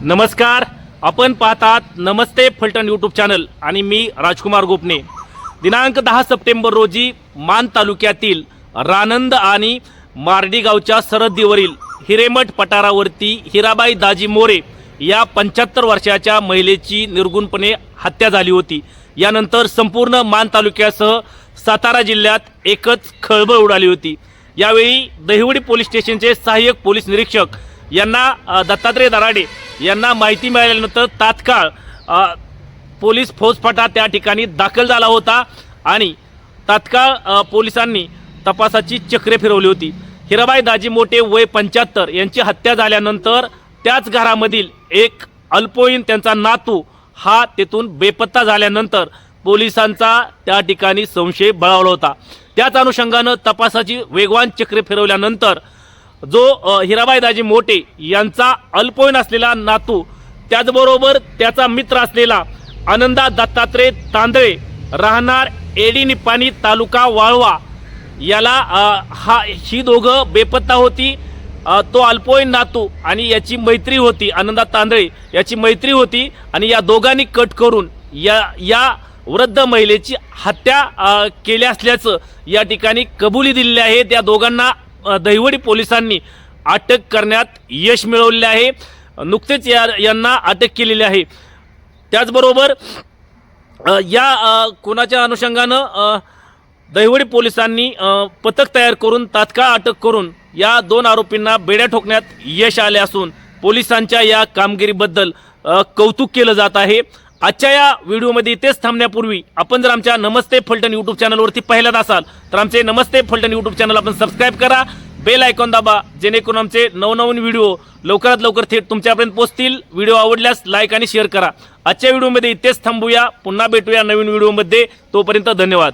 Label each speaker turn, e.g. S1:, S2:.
S1: नमस्कार. आपण पाहतात नमस्ते फलटण यूट्यूब चॅनल आणि मी राजकुमार गोपने. दिनांक दहा सप्टेंबर रोजी मान तालुक्यातील रानंद आणि मार्डी गावच्या सरहद्दीवरील हिरेमठ पठारावरती हिराबाई दाजी मोरे या पंच्याहत्तर वर्षाच्या महिलेची निर्गुणपणे हत्या झाली होती. यानंतर संपूर्ण मान तालुक्यासह सातारा जिल्ह्यात एकच खळबळ उडाली होती. यावेळी दहिवडी पोलीस स्टेशनचे सहाय्यक पोलीस निरीक्षक यांना दत्तात्रय दराडे यांना माहिती मिळाल्यानंतर तात्काळ पोलीस फौजफाटा त्या ठिकाणी दाखल झाला होता आणि तात्काळ पोलिसांनी तपासाची चक्रे फिरवली होती. हिराबाई दाजी मोठे वय पंच्याहत्तर यांची हत्या झाल्यानंतर त्याच घरामधील एक अल्पवयीन त्यांचा नातू हा तेथून बेपत्ता झाल्यानंतर पोलिसांचा त्या ठिकाणी संशय बळावला होता. त्याच अनुषंगानं तपासाची वेगवान चक्रे फिरवल्यानंतर जो हिराबाई दाजी मोटे यांचा अल्पवयीन असलेला नातू त्याचबरोबर त्याचा मित्र असलेला आनंदा दत्तात्रय तांदळे राहणार एडीनिपाणी तालुका वाळवा. याला हा ही दोघं बेपत्ता होती. तो अल्पवयीन नातू आणि याची मैत्री होती आनंदा तांदळे याची मैत्री होती आणि या दोघांनी कट करून या या वृद्ध महिलेची हत्या केल्या केली असल्याचं या ठिकाणी कबुली दिलेली आहे. त्या दोघांना दहिवडी पोलिसांनी अटक करण्यात यश मिळवलेले आहे. नुकतेच या यांना अटक केलेली आहे. त्याचबरोबर या कुणाच्या कोणाच्या अनुषंगानं दहिवडी पोलिसांनी पथक तयार करून तात्काळ अटक करून या दोन आरोपींना बेड्या ठोकण्यात यश आले असून पोलिसांच्या या कामगिरीबद्दल कौतुक केलं जात आहे. आजच्या या व्हिडिओमध्ये इथेच थांबण्यापूर्वी आपण जर आमच्या नमस्ते फलटण यूट्यूब चॅनलवरती पहिल्याच असाल तर आमचे नमस्ते फलटण यूट्यूब चॅनल आपण सबस्क्राईब करा बेल आयकॉन दाबा जेणेकरून आमचे नवनवीन व्हिडिओ लवकरात लवकर थेट तुमच्यापर्यंत पोहोचतील. व्हिडिओ आवडल्यास लाईक आणि शेअर करा. आजच्या व्हिडिओमध्ये इथेच थांबूया पुन्हा भेटूया नवीन व्हिडिओमध्ये. तोपर्यंत धन्यवाद.